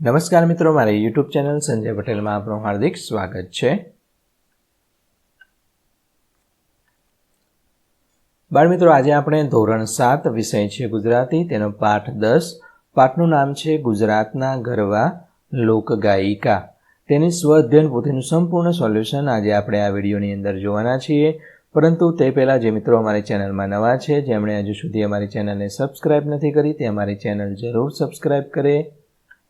નમસ્કાર મિત્રો, મારી યુટ્યુબ ચેનલ સંજય પટેલમાં આપનું હાર્દિક સ્વાગત છે. બાળ મિત્રો, આજે આપણે ધોરણ સાત વિષય છે ગુજરાતી, તેનો પાઠ દસ. પાઠનું નામ છે ગુજરાતના ગરવા લોકગાયિકા. તેની સ્વ અધ્યયન પોતેનું સંપૂર્ણ સોલ્યુશન આજે આપણે આ વિડીયોની અંદર જોવાના છીએ. પરંતુ તે પહેલાં જે મિત્રો અમારી ચેનલમાં નવા છે, જેમણે હજુ સુધી અમારી ચેનલને સબસ્ક્રાઇબ નથી કરી, તે અમારી ચેનલ જરૂર સબસ્ક્રાઇબ કરે.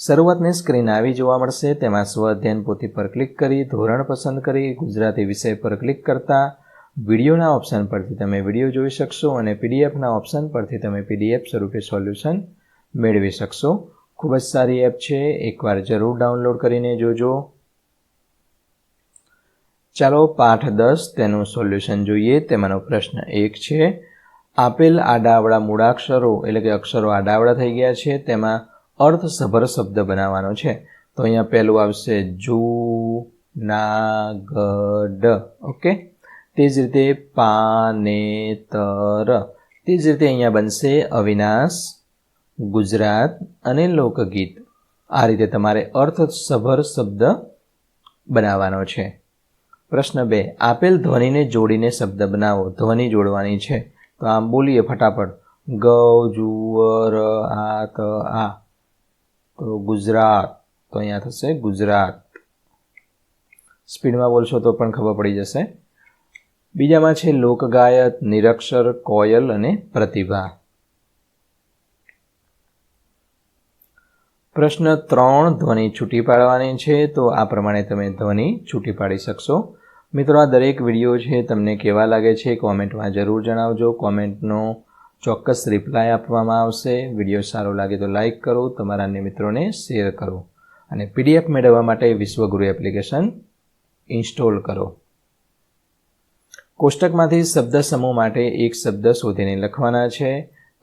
શરૂઆતની સ્ક્રીન આવી જોવા મળશે. તેમાં સ્વ અધ્યયન પોથી પર ક્લિક કરી, ધોરણ પસંદ કરી, ગુજરાતી વિષય પર ક્લિક કરતા વિડીયોના ઓપ્શન પરથી તમે વીડિયો જોઈ શકશો અને પીડીએફના ઓપ્શન પરથી તમે પીડીએફ સ્વરૂપે સોલ્યુશન મેળવી શકશો. ખૂબ જ સારી એપ છે. એકવાર જરૂર ડાઉનલોડ કરીને જોજો. ચાલો પાઠ દસ, તેનું સોલ્યુશન જોઈએ. તેમાંનો પ્રશ્ન એક છે. આપેલ આડાવડા મૂળાક્ષરો, એટલે કે અક્ષરો આડાવડા થઈ ગયા છે. તેમાં અર્થસભર શબ્દ બનાવવાનો છે. તો અહીંયા પહેલું આવશે જુ, ના ગડ ઓકે? તે જ રીતે પાનેતર તે જ રીતે અહીંયા બનશે અવિનાશ, ગુજરાત અને લોકગીત. આ રીતે તમારે અર્થસભર શબ્દ બનાવવાનો છે. પ્રશ્ન બે, આપેલ ધ્વનિને જોડીને શબ્દ બનાવો. ધ્વનિ જોડવાની છે. તો આમ બોલીએ ફટાફટ. ગૌ, જુઅર આ ત આ. તો ગુજરાત, તો અહીંયા થશે ગુજરાત. સ્પીડમાં બોલશો તો પણ ખબર પડી જશે. બીજામાં છે લોકગાયક, નિરક્ષર, કોયલ અને પ્રતિભા. પ્રશ્ન ત્રણ, ધ્વનિ છૂટી પાડવાની છે, તો આ પ્રમાણે તમે ધ્વનિ છૂટી પાડી શકશો. મિત્રો, આ દરેક વીડિયો છે, તમને કેવા લાગે છે, કોમેન્ટમાં જરૂર જણાવજો. કોમેન્ટનો ચોક્કસ રિપ્લાય આપવામાં આવશે. વીડિયો સારો લાગે તો લાઇક કરો, તમારા અન્ય મિત્રોને શેર કરો અને પીડીએફ મેળવવા માટે વિશ્વગુરુ એપ્લિકેશન ઇન્સ્ટોલ કરો. કોષ્ટકમાંથી શબ્દ સમૂહ માટે એક શબ્દ શોધીને લખવાના છે.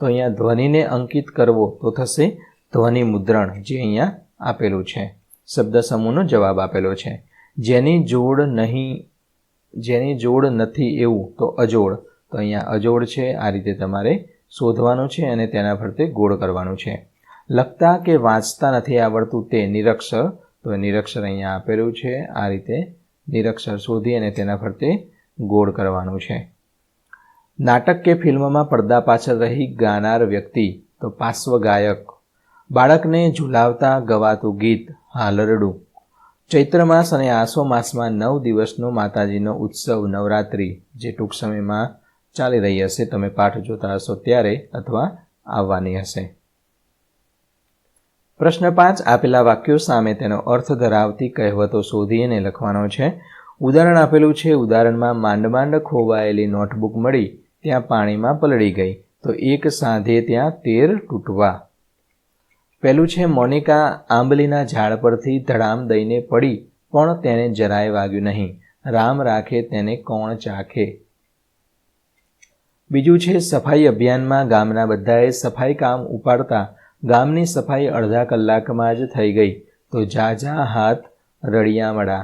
તો અહીંયા ધ્વનિને અંકિત કરવો તો થશે ધ્વનિ મુદ્રણ, જે અહીંયા આપેલું છે. શબ્દ સમૂહનો જવાબ આપેલો છે. જેની જોડ નહીં, જેની જોડ નથી એવું તો અજોડ. તો અહીંયા અજોડ છે, આ રીતે તમારે શોધવાનું છે અને તેના ફરતે ગોળ કરવાનું છે. લખતા કે વાંચતા નથી આવડતું તે નિરક્ષર, તો નિરક્ષર અહીંયા આપેલું છે, આ રીતે નિરક્ષર શોધી અને તેના ફરતે ગોળ કરવાનું છે. નાટક કે ફિલ્મમાં પડદા પાછળ રહી ગાનાર વ્યક્તિ, તો પાર્શ્વ ગાયક. બાળકને ઝુલાવતા ગવાતું ગીત, હાલરડું. ચૈત્ર માસ અને આસો માસમાં નવ દિવસનો માતાજીનો ઉત્સવ નવરાત્રિ, જે ટૂંક સમયમાં ચાલી રહી હશે, તમે પાઠ જોતા હશો ત્યારે અથવા આવવાની હશે. પ્રશ્ન પાંચ, આપેલા વાક્યો સામે તેનો અર્થ ધરાવતી કહેવતો શોધી અને લખવાનો છે, ઉદાહરણ આપેલું છે, ઉદાહરણમાં માંડ માંડ ખોવાયેલી નોટબુક મળી, ત્યાં પાણીમાં પલળી ગઈ, તો એક સાંધે ત્યાં તેર તૂટવા. પહેલું છે, મોનિકા આંબલીના ઝાડ પરથી ધડામ દઈને પડી, પણ તેને જરાય વાગ્યું નહીં, રામ રાખે તેને કોણ ચાખે. બીજું છે, સફાઈ અભિયાનમાં ગામના બધાએ સફાઈ કામ ઉપાડતા ગામની સફાઈ અડધા કલાકમાં જ થઈ ગઈ. તો જા જા હાથ રળિયા મળા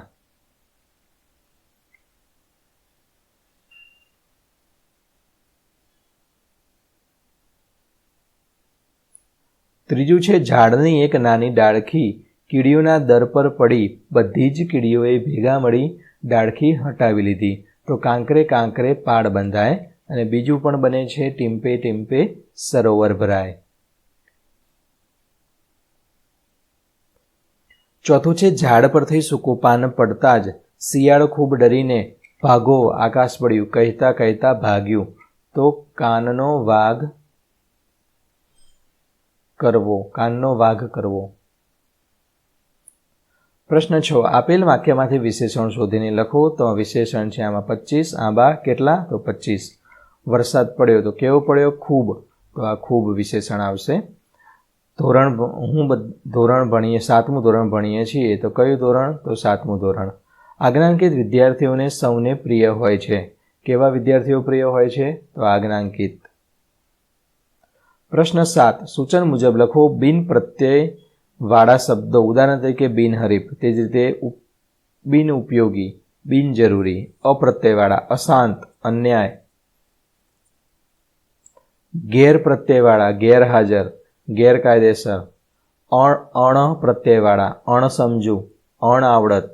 ત્રીજું છે, ઝાડની એક નાની ડાળખી કીડીઓના દર પર પડી બધી જ કીડીઓએ ભેગા મળી ડાળખી હટાવી લીધી. તો કાંકરે કાંકરે પાડ બંધાય અને બીજું પણ બને છે ટીમ્પે ટીમ્પે સરોવર ભરાય. ચોથું છે ઝાડ પરથી સૂકું પાન પડતા જ શિયાળ ખૂબ ડરીને ભાગો આકાશ પડ્યું કહેતા કહેતા ભાગ્યું. તો કાનનો વાઘ કરવો, કાનનો વાઘ કરવો. પ્રશ્ન છ, આપેલ વાક્યમાંથી વિશેષણ શોધીને લખો. તો વિશેષણ છે આમાં પચીસ આંબા કેટલા? તો પચીસ વરસાદ પડ્યો તો કેવો પડ્યો? ખૂબ. તો આ ખૂબ વિશેષણ આવશે. ધોરણ હું ધોરણ ભણીએ, સાતમું ધોરણ ભણીએ છીએ, તો કયું ધોરણ? તો સાતમું ધોરણ. આજ્ઞાંકિત વિદ્યાર્થીઓને સૌને પ્રિય હોય છે. કેવા વિદ્યાર્થીઓ પ્રિય હોય છે? તો આજ્ઞાંકિત. પ્રશ્ન સાત. સૂચન મુજબ લખો, બિન પ્રત્યય વાળા શબ્દો. ઉદાહરણ તરીકે બિનહરીફ તે જ રીતે બિન ઉપયોગી બિનજરૂરી અપ્રત્યયવાળા અશાંત, અન્યાય ગેરપ્રત્યયવાળા ગેરહાજર, ગેરકાયદેસર, અણ પ્રત્યયવાળા અણસમજુ અણઆવડત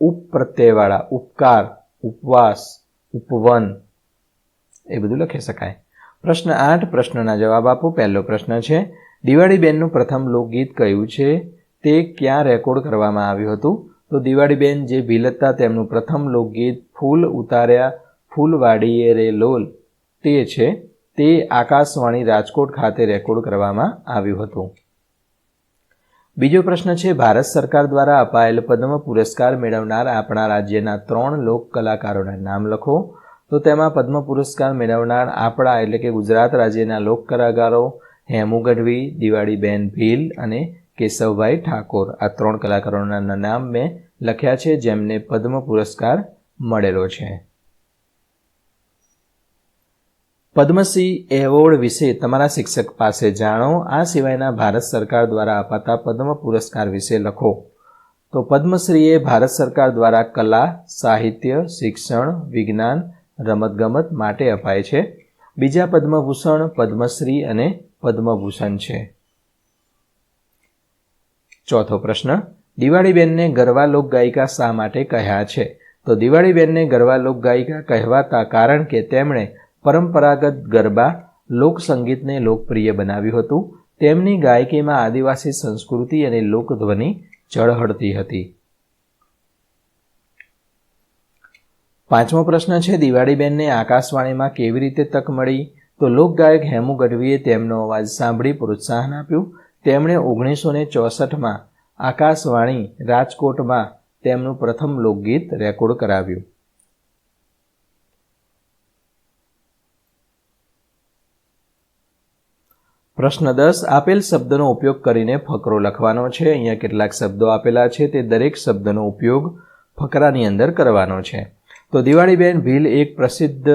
ઉપપ્રત્યયવાળા, ઉપકાર, ઉપવાસ, ઉપવન. એ બધું લખી શકાય. પ્રશ્ન આઠ, પ્રશ્નના જવાબ આપો. પહેલો પ્રશ્ન છે દિવાળી બેનનું પ્રથમ લોકગીત કયું છે? તે ક્યાં રેકોર્ડ કરવામાં આવ્યું હતું? તો દિવાળીબેન જે ભીલતા તેમનું પ્રથમ લોકગીત, ફૂલ ઉતાર્યા, ફૂલવાડીએ રે લોલ, તે છે તે આકાશવાણી રાજકોટ ખાતે રેકોર્ડ કરવામાં આવ્યું હતું. બીજો પ્રશ્ન છે, ભારત સરકાર દ્વારા અપાયેલ પદ્મ પુરસ્કાર મેળવનાર આપણા રાજ્યના ત્રણ લોક કલાકારોના નામ લખો. તો તેમાં પદ્મ પુરસ્કાર મેળવનાર આપણા એટલે કે ગુજરાત રાજ્યના લોક કલાકારો હેમુ ગઢવી, દિવાળીબેન ભીલ અને કેશવભાઈ ઠાકોર. આ ત્રણ કલાકારોના નામ મેં લખ્યા છે, જેમને પદ્મ પુરસ્કાર મળેલો છે. પદ્મશ્રી એવોર્ડ વિશે તમારા શિક્ષક પાસે જાણો. આ સિવાયના ભારત સરકાર દ્વારા અપાતા પદ્મ પુરસ્કાર વિશે લખો. તો પદ્મશ્રી એ ભારત સરકાર દ્વારા કલા, સાહિત્ય, શિક્ષણ, વિજ્ઞાન, રમતગમત માટે અપાય છે. બીજા પદ્મભૂષણ પદ્મશ્રી અને પદ્મભૂષણ છે. ચોથો પ્રશ્ન. દિવાળીબેનને ગરવા લોકગાયિકા શા માટે કહ્યા છે? તો દિવાળીબેનને ગરવા લોકગાયિકા કહેવાતા કારણ કે તેમણે પરંપરાગત ગરબા લોકસંગીતને લોકપ્રિય બનાવ્યું હતું. તેમની ગાયકીમાં આદિવાસી સંસ્કૃતિ અને લોકધ્વનિ ઝળહળતી હતી. પાંચમો પ્રશ્ન છે, દિવાળીબેનને આકાશવાણીમાં કેવી રીતે તક મળી? તો લોકગાયક હેમુ ગઢવીએ તેમનો અવાજ સાંભળી પ્રોત્સાહન આપ્યું. તેમણે ઓગણીસો ને ચોસઠમાં આકાશવાણી રાજકોટમાં તેમનું પ્રથમ લોકગીત રેકોર્ડ કરાવ્યું. પ્રશ્ન દસ, આપેલ શબ્દનો ઉપયોગ કરીને ફકરો લખવાનો છે. અહીંયા કેટલાક શબ્દો આપેલા છે, તે દરેક શબ્દનો ઉપયોગ ફકરાની અંદર કરવાનો છે. તો દિવાળીબેન ભીલ એક પ્રસિદ્ધ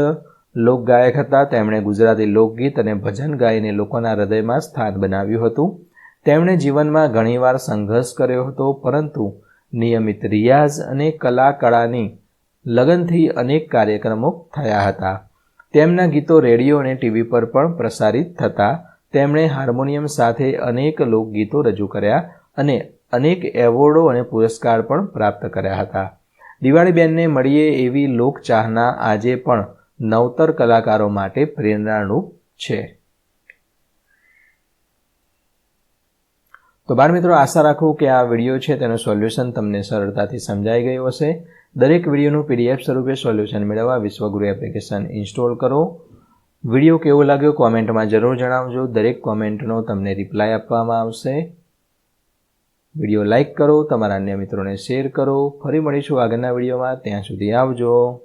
લોકગાયક હતા. તેમણે ગુજરાતી લોકગીત અને ભજન ગાઈને લોકોના હૃદયમાં સ્થાન બનાવ્યું હતું. તેમણે જીવનમાં ઘણીવાર સંઘર્ષ કર્યો હતો, પરંતુ નિયમિત રિયાઝ અને કલા કળાની લગનથી અનેક કાર્યક્રમો થયા હતા. તેમના ગીતો રેડિયો અને ટીવી પર પણ પ્રસારિત થતા તેમણે હાર્મોનિયમ સાથે અનેક લોકગીતો રજૂ કર્યા અને અનેક એવોર્ડો અને પુરસ્કાર પણ પ્રાપ્ત કર્યા હતા. દિવાળીબેનને મળીએ એવી લોકચાહના આજે પણ નવતર કલાકારો માટે પ્રેરણારૂપ છે. તો બાળ મિત્રો, આશા રાખું કે આ વીડિયો છે તેનું સોલ્યુશન તમને સરળતાથી સમજાઈ ગયું હશે. દરેક વિડીયોનું પીડીએફ સ્વરૂપે સોલ્યુશન મેળવવા વિશ્વગુરુ એપ્લિકેશન ઇન્સ્ટોલ કરો. વીડિયો કેવો લાગ્યો કોમેન્ટમાં જરૂર જણાવજો. દરેક કોમેન્ટનો તમને રિપ્લાય આપવામાં આવશે. વીડિયો લાઇક કરો, તમારા અન્ય મિત્રોને શેર કરો. ફરી મળીશું આગળના વિડીયોમાં. ત્યાં સુધી આવજો.